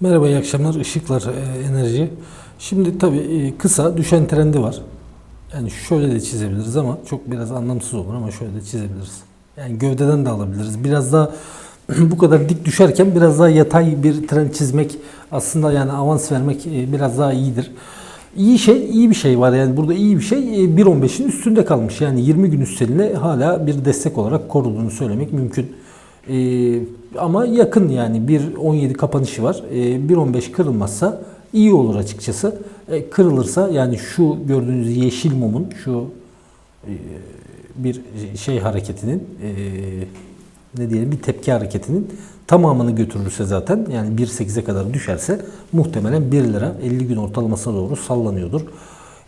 Merhaba, iyi akşamlar. Işıklar e, Enerji. Şimdi tabii e, kısa düşen trendi var. Yani şöyle de çizebiliriz ama çok biraz anlamsız olur ama şöyle de çizebiliriz. Yani gövdeden de alabiliriz. Biraz daha bu kadar dik düşerken biraz daha yatay bir trend çizmek aslında yani avans vermek e, biraz daha iyidir. İyi şey, iyi bir şey var yani burada iyi bir şey e, 1.15'in üstünde kalmış. Yani 20 gün üstüne hala bir destek olarak koruduğunu söylemek mümkün. Ee, ama yakın yani 1.17 kapanışı var. Ee, 1.15 kırılmazsa iyi olur açıkçası. Ee, kırılırsa yani şu gördüğünüz yeşil mumun şu e, bir şey hareketinin e, ne diyelim bir tepki hareketinin tamamını götürürse zaten yani 1.8'e kadar düşerse muhtemelen 1 lira 50 gün ortalamasına doğru sallanıyordur.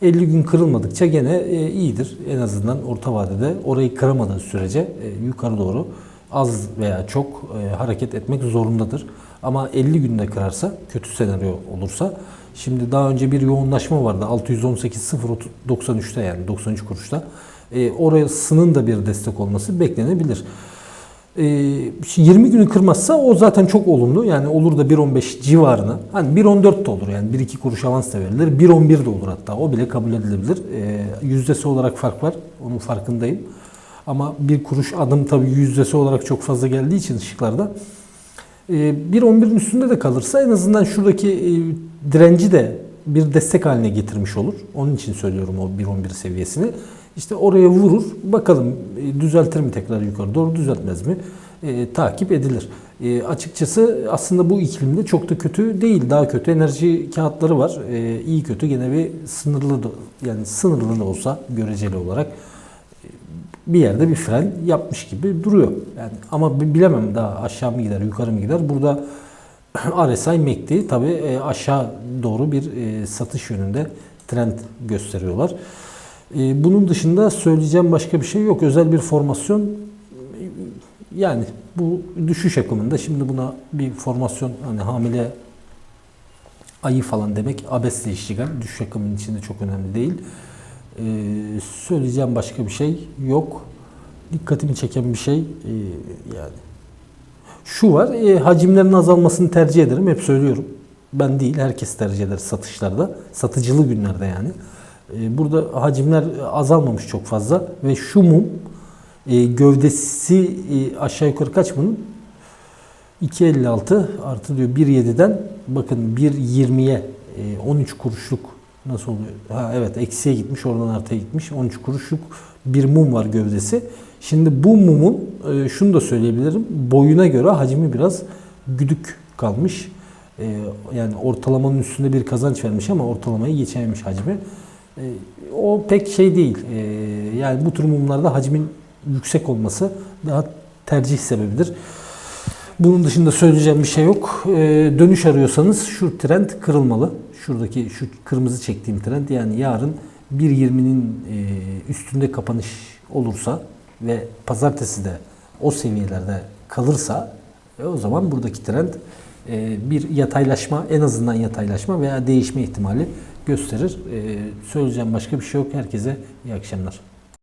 50 gün kırılmadıkça gene e, iyidir. En azından orta vadede orayı kıramadığı sürece e, yukarı doğru az veya çok e, hareket etmek zorundadır. Ama 50 günde kırarsa, kötü senaryo olursa, şimdi daha önce bir yoğunlaşma vardı 618.093'te yani 93 kuruşta. E, orasının da bir destek olması beklenebilir. E, 20 günü kırmazsa o zaten çok olumlu. Yani olur da 1.15 civarına. Hani 1.14 de olur yani 1-2 kuruş avans da verilir. 1.11 de olur hatta. O bile kabul edilebilir. E, yüzdesi olarak fark var. Onun farkındayım. Ama bir kuruş adım tabii yüzdesi olarak çok fazla geldiği için ışıklarda. E, 1.11'in üstünde de kalırsa en azından şuradaki e, direnci de bir destek haline getirmiş olur. Onun için söylüyorum o 1.11 seviyesini. İşte oraya vurur. Bakalım e, düzeltir mi tekrar yukarı doğru düzeltmez mi? E, takip edilir. E, açıkçası aslında bu iklimde çok da kötü değil. Daha kötü enerji kağıtları var. E, iyi kötü gene bir sınırlı yani sınırlı da olsa göreceli olarak bir yerde bir fren yapmış gibi duruyor. Yani ama bi- bilemem daha aşağı mı gider, yukarı mı gider. Burada RSI MACD tabii e, aşağı doğru bir e, satış yönünde trend gösteriyorlar. E, Bunun dışında söyleyeceğim başka bir şey yok. Özel bir formasyon e, yani bu düşüş akımında şimdi buna bir formasyon hani hamile ayı falan demek abesle iştigal. Düşüş akımının içinde çok önemli değil. Ee, söyleyeceğim başka bir şey yok. Dikkatimi çeken bir şey e, yani şu var e, hacimlerin azalmasını tercih ederim hep söylüyorum. Ben değil herkes tercih eder satışlarda. Satıcılı günlerde yani. E, burada hacimler azalmamış çok fazla ve şu mum e, gövdesi e, aşağı yukarı kaç bunun? 2.56 artı diyor 1.7'den bakın 1.20'ye e, 13 kuruşluk nasıl oluyor? Ha evet eksiye gitmiş oradan artıya gitmiş 13 kuruşluk bir mum var gövdesi. Şimdi bu mumun e, şunu da söyleyebilirim boyuna göre hacmi biraz güdük kalmış. E, yani ortalamanın üstünde bir kazanç vermiş ama ortalamayı geçememiş hacmi. E, o pek şey değil. E, yani bu tür mumlarda hacmin yüksek olması daha tercih sebebidir. Bunun dışında söyleyeceğim bir şey yok. Ee, dönüş arıyorsanız şu trend kırılmalı. Şuradaki şu kırmızı çektiğim trend yani yarın 1.20'nin e, üstünde kapanış olursa ve pazartesi de o seviyelerde kalırsa e, o zaman buradaki trend e, bir yataylaşma en azından yataylaşma veya değişme ihtimali gösterir. Söyleyeceğim başka bir şey yok. Herkese iyi akşamlar.